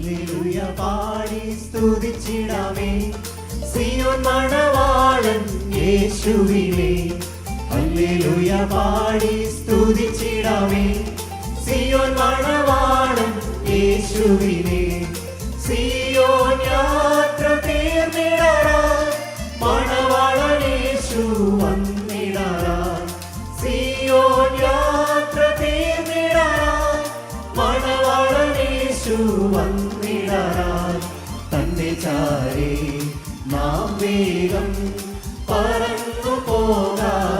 Hallelujah പാടി സ്തുതിച്ചിടാമേ. സിയോൻ മണവാളൻ യേശുവിനെ. Hallelujah പാടി സ്തുതിച്ചിടാമേ. സിയോൻ മണവാളൻ യേശുവിനെ. സിയോൻ യേശു വന്നിടാറായി തന്റെ ചാരേ നാം വേഗം പറന്നു പോകാറാ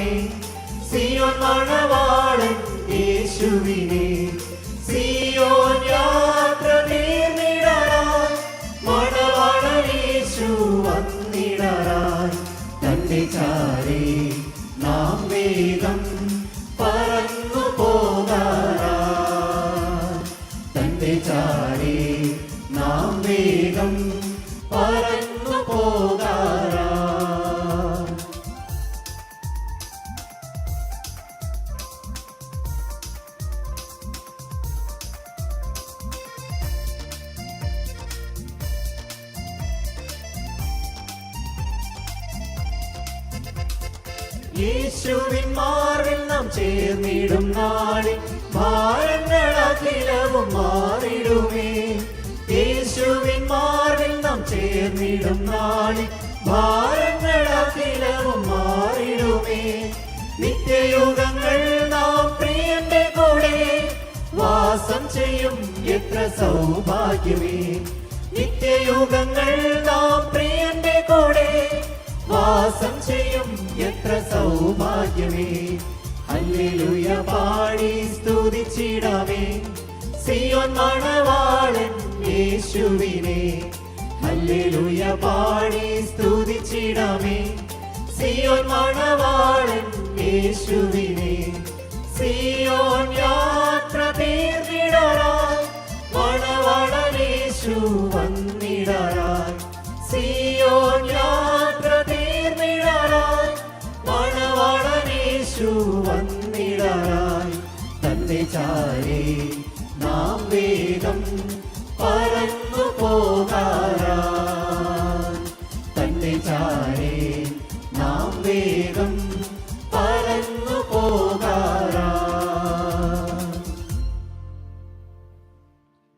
സ്തുതിച്ചിടാമേ സിയോൻ മണവാളൻ യേശുവിനെ സിയോൻ യാത്ര തീർന്നിടാറായി മണവാളൻ യേശു വന്നിടാറായി തന്റെ ചാരേ നാം വേഗം പറന്നു പോകാറാ തന്റെ ചാരേ നാം വേഗം യേശുവിൻ മാറിൽ നാം ചേർന്നിടും നാളിൽ. ഭാരങ്ങളഖിലവും മാറിടുമേ. യേശുവിൻ മാറിൽ നാം ചേർന്നിടും നാളിൽ. ഭാരങ്ങളഖിലവും മാറിടുമേ. നിത്യയുഗങ്ങൾ നാം പ്രിയന്റെ കൂടെ. വാസം ചെയ്യും എത്ര സൗഭാഗ്യമേ. നിത്യയുഗങ്ങൾ നാം പ്രിയന്റെ കൂടെ. വാസം ചെയ്യും എത്ര സൗഭാഗ്യമേ. ഹല്ലേലൂയ പാടി സ്തുതിച്ചിടാമേ. സിയോൻ മണവാളൻ യേശുവിനെ. ഹല്ലേലൂയ പാടി സ്തുതിച്ചിടാമേ. സിയോൻ മണവാളൻ യേശുവിനെ. സിയോൻ യാത്ര തീർന്നിടാറായി മണവാളൻ യേശു വന്നിടാറായി യേശു വന്നിടാറായി. തന്റെ ചാരി നാം വേഗം പറന്നു പോകാറായി. തന്റെ ചാരി നാം വേഗം